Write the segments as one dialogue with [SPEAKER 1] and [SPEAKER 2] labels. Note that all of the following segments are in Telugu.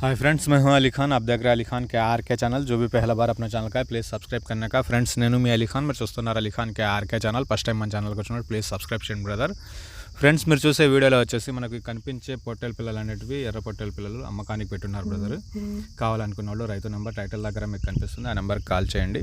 [SPEAKER 1] हाय फ्रेंड्स मैं हूं अली खान आप देख रहे हैं अली खान के आर के चैनल जो भी पहला बार अपना ఛానల్ का है ప్లీజ్ సబ్స్క్రైబ్ करने का ఫ్రెండ్స్ నేను మీ అలీ ఖాన్ మీరు చూస్తున్నారు Ali Khan K RK channel first time మన ఛానల్కి వచ్చినప్పుడు ప్లీజ్ సబ్స్క్రైబ్ చేయండి బ్రదర్ ఫ్రెండ్స్ మీరు చూసే వీడియోలో వచ్చేసి మనకి కనిపించే పొట్టేల పిల్లలు అనేటివి ఎర్ర పొట్టేల పిల్లలు అమ్మకానికి పెట్టున్నారు బ్రదర్ కావాలనుకున్న వాళ్ళు రైతు నెంబర్ టైటిల్ దగ్గర మీకు కనిపిస్తుంది ఆ నెంబర్కి కాల్ చేయండి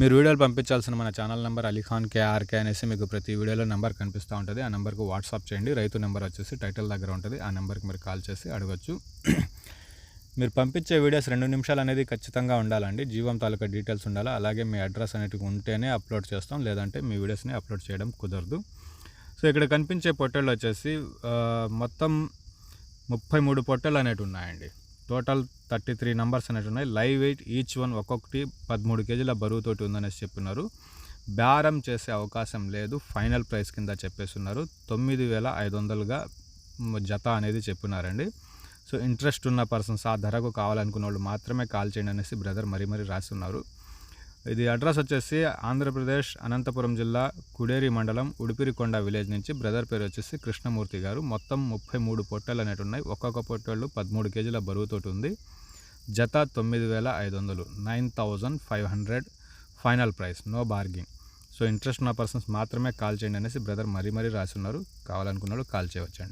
[SPEAKER 1] మీరు వీడియోలు పంపించాల్సిన మన ఛానల్ నెంబర్ అలీఖాన్ కేఆర్కే అనేసి మీకు ప్రతి వీడియోలో నెంబర్ కనిపిస్తూ ఉంటుంది. ఆ నెంబర్కి వాట్సాప్ చేయండి. రైతు నెంబర్ వచ్చేసి టైటిల్ దగ్గర ఉంటుంది. ఆ నెంబర్కి మీరు కాల్ చేసి అడగచ్చు. మీరు పంపించే వీడియోస్ రెండు నిమిషాలు అనేది ఖచ్చితంగా ఉండాలండి. జీవం తాలూకా డీటెయిల్స్ ఉండాలి. అలాగే మీ అడ్రస్ అనేటివి ఉంటేనే అప్లోడ్ చేస్తాం. లేదంటే మీ వీడియోస్ని అప్లోడ్ చేయడం కుదరదు. సో ఇక్కడ కనిపించే పొట్టెళ్ళు వచ్చేసి మొత్తం ముప్పై మూడు పొట్టెలు అనేవి ఉన్నాయండి. టోటల్ థర్టీ త్రీ నెంబర్స్ అనేవి ఉన్నాయి. లైవ్ వెయిట్ ఈచ్ వన్ ఒక్కొక్కటి పదమూడు కేజీల బరువుతోటి ఉందనేసి చెప్పినారు. బేరం చేసే అవకాశం లేదు. ఫైనల్ ప్రైస్ కింద చెప్పేస్తున్నారు. తొమ్మిది వేల ఐదు వందలుగా జత అనేది చెప్పినారండి. సో ఇంట్రెస్ట్ ఉన్న పర్సన్స్ ఆ ధరకు కావాలనుకున్న వాళ్ళు మాత్రమే కాల్ చేయండి అనేసి బ్రదర్ మరీ మరీ రాస్తున్నారు. ఇది అడ్రస్ వచ్చేసి ఆంధ్రప్రదేశ్ అనంతపురం జిల్లా కుడేరి మండలం ఉడిపిరికొండ విలేజ్ నుంచి బ్రదర్ పేరు వచ్చేసి కృష్ణమూర్తి గారు. మొత్తం ముప్పై మూడు పొట్టెలు అనేవి ఉన్నాయి. ఒక్కొక్క పొట్టెళ్ళు పదమూడు కేజీల బరువుతోటి ఉంది. జత తొమ్మిది వేల ఐదు వందలు. Nine thousand five hundred final price. No bargaining. So interest ఉన్న పర్సన్స్ మాత్రమే కాల్ చేయండి అనేసి బ్రదర్ మరీ మరీ రాసి ఉన్నారు. కావాలనుకున్నాడు కాల్ చేయవచ్చండి.